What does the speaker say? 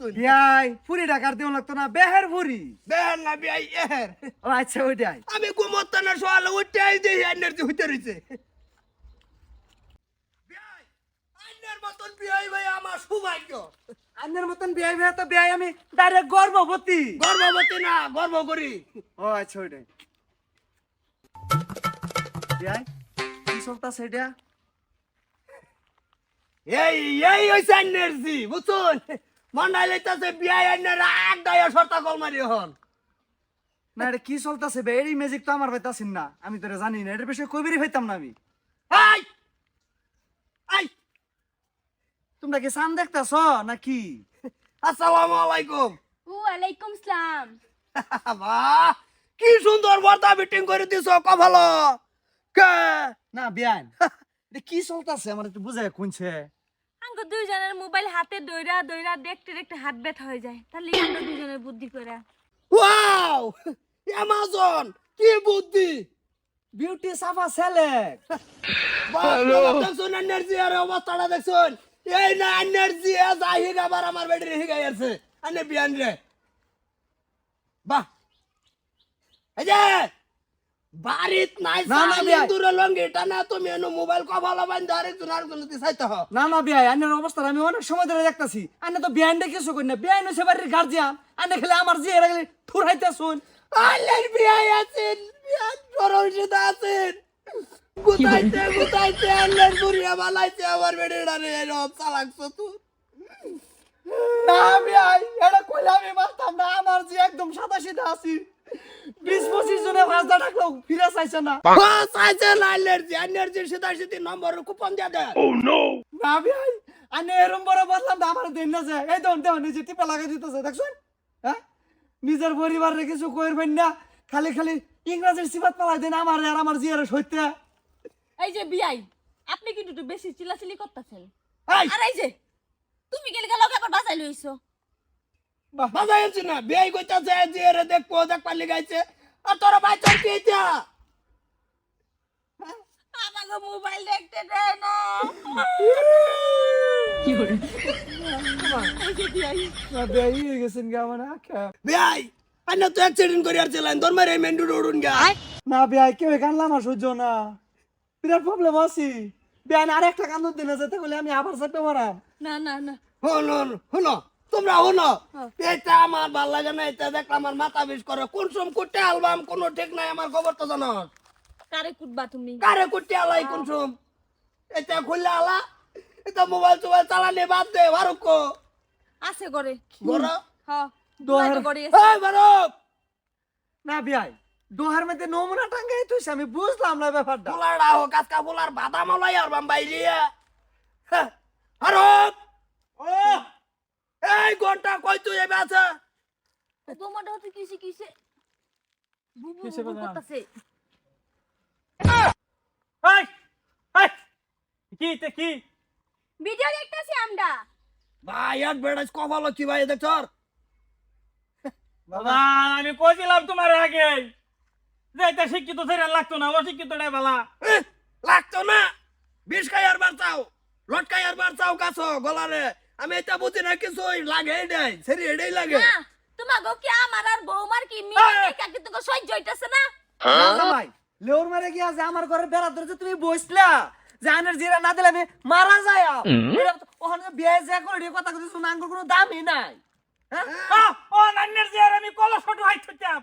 বুঝছুন বিয়াই ফুরি ডাকার দেওয়া লাগতো না বেহের ফুরি। বের না বিয়াই এর ও আচ্ছা ওইটাই। আমি ঘুমোতে না সকালে উঠে আই দেখি এনার্জি হইতে রয়েছে মতন বিয়াই ভাই আমার সৌভাগ্য। আন্নের মতন বিয়াই ভাই তো বিয়াই আমি ডাইরেক্ট গর্ভবতী। গর্ভবতী না গর্ব করি ও আচ্ছা ওইটাই। বিয়াই কি চলতাছে এটা? এই এই হইছে এনার্জি বুঝছুন? মন্ডাই লইতাছে বিয়াই আইনের আগ গায়ে সর্তা কল মারি হন না এটা কি চলতাছে বে? এই ম্যাজিক তো আমার পাইতাছিন না। আমি তো এটা জানি না। এটার বিষয়ে কবিরই পাইতাম না আমি। আই আই তোমরা কি সান দেখতাছ? না কি? আসসালামু আলাইকুম। ওয়ালাইকুম সালাম। বাহ কি সুন্দর বর্তা মিটিং করে দিছ কভালো কে? না বিয়ান। কি চলতাছে? আমার একটু বুঝাই কোনছে আঙ্গ দুইজনের মোবাইল হাতে দইরা দইরা দেখতে দেখতে হাত ব্যথা হয়ে যায়। তাহলে আঙ্গ দুইজনের বুদ্ধি করে ওয়াও! অ্যামাজন কি বুদ্ধি? বিউটি সাফা সেলেক্ট দেখছুন এনার্জি আর অবস্থাটা দেখছুন। এই না এনার্জি যাই আবার আমার বেডি হিগাই আছে আনে বিয়ান রে। বাহ। এই যে! বাড়িত নাই না, না, বিয়াই। দূরে লঙ্গি টানা তুমি এনো মোবাইল কভালো হ না অবস্থা আমি অনেক সময় ধরে দেখতাছি। আইনে তো বিয়াইন্ডে কিছু করি না। বিয়াইন হইছে বাড়ির গার্জিয়ান আইনে খেলে আমার যে এরা গেলে থুরাইতে শুন। আল্লাহর বিয়াই আছেন বিয়ান সরলসিদা আছেন। গুতাইতে গুতাইতে আল্লাহর বুড়িয়া বালাইছে আমার বেড়েটা রে রব চালাকছো তুই না বিয়াই এটা কইলে আমি মারতাম না। আমার একদম সাদা সিধা আছি। বিশ পঁচিশ জনে ভাজদা ডাকলো ফিরে চাইছে না। বাস আছে অ্যালার্জি অ্যালার্জির সিধা সিধি নম্বর কুপন দিয়া দে। না বিয়াই আইনে এরম বড় বদলাম না আমার দিন না যে এই দেখুন দেখুন নিজে টিপে লাগাই দিতেছে দেখছেন? হ্যাঁ? নিজের পরিবারের কিছু কইরবেন না খালি খালি ইংরেজির সিবাত পালাই দেন আমার আর আমার জিয়ারে সইতে। এই যে বিয়াই আপনি কিন্তু একটু বেশি চিল্লাচিল্লি করতেছেন। আর এই যে তুমি গেলে গেলে ওকে আবার বাঁচাই লইছো। বাহ। বাজাই আছি না। বিয়াই কইতাছে যে রে দেখব দেখ পালি গাইছে আর তোরা বাইচার কি এটা আমাকে মোবাইল দেখতে দেয় না। এই যে বিয়াই হয়ে গেছেন গা আমার আখা বিয়াই আইনা তো অ্যাক্সিডেন্ট করে আসছিলেন তোর মারে মেন্ডু উড়ুন গা। না বিয়াই কেউ কানলাম আমার সহ্য না। বিরাট প্রবলেম আছি। বিয়াই আর একটা কান্দন দিলে যেতে বলে আমি আবার চাপতে মারাম না না না। শুনুন শুনো তোমরা শুনো এটা আমার ভালো লাগে না এটা দেখলে আমার মাথা বিষ করে। কোন সম কুটে আলবাম কোনো ঠিক নাই আমার খবর তো জানো। কারে কুটবা তুমি? কারে কুটে আলাই কোন সম? এটা খুললে আলা এটা মোবাইল টোবাইল চালানি বাদ দে ভারুক আছে করে গর হ্যাঁ দোহার- করে এই ভারুক না বিয়াই দোহার মধ্যে নমুনা টাঙ্গাই তুই আমি বুঝলাম না ব্যাপারটা। পোলার রাহো কাজকা পোলার বাদাম আলাই আর বাম বাইরিয়া ভারুক ও এই ঘণ্টা কই তুই এবে আছে? তোমার হচ্ছে কিসে কিসে? বুবু? করতেছে। এই এই কি তে কি? ভিডিও দেখতেছি আমরা। ভাই এক বেড়াইছ কপাল কি ভাই দেখ তোর বাবা আমি কইছিলাম তোমার আগে। যে এটা শিক্ষিত ছেলে লাগতো না অশিক্ষিত নাই বালা। লাগতো না। বিষ খাই আর বার চাও লটকাই আর বার চাও কাছো গলারে। আমি এটা বুঝি না কিছু লাগে এটাই সেরি এটাই লাগে তোমাকে কি আমার আর বৌমার কি মিলে? কিন্তু সহ্য হইতাছে না। না ভাই লেউর মারে কি আছে আমার ঘরে বেড়া ধরে তুমি বসলা। জানের জিরা না দিলে আমি মারা যায় ওখানে বিয়ে যা করে দিয়ে কথা কথা শুনে কোনো দামই নাই। হ্যাঁ? ও নান্নের যে আমি কলস ফটো হাইট হইতাম।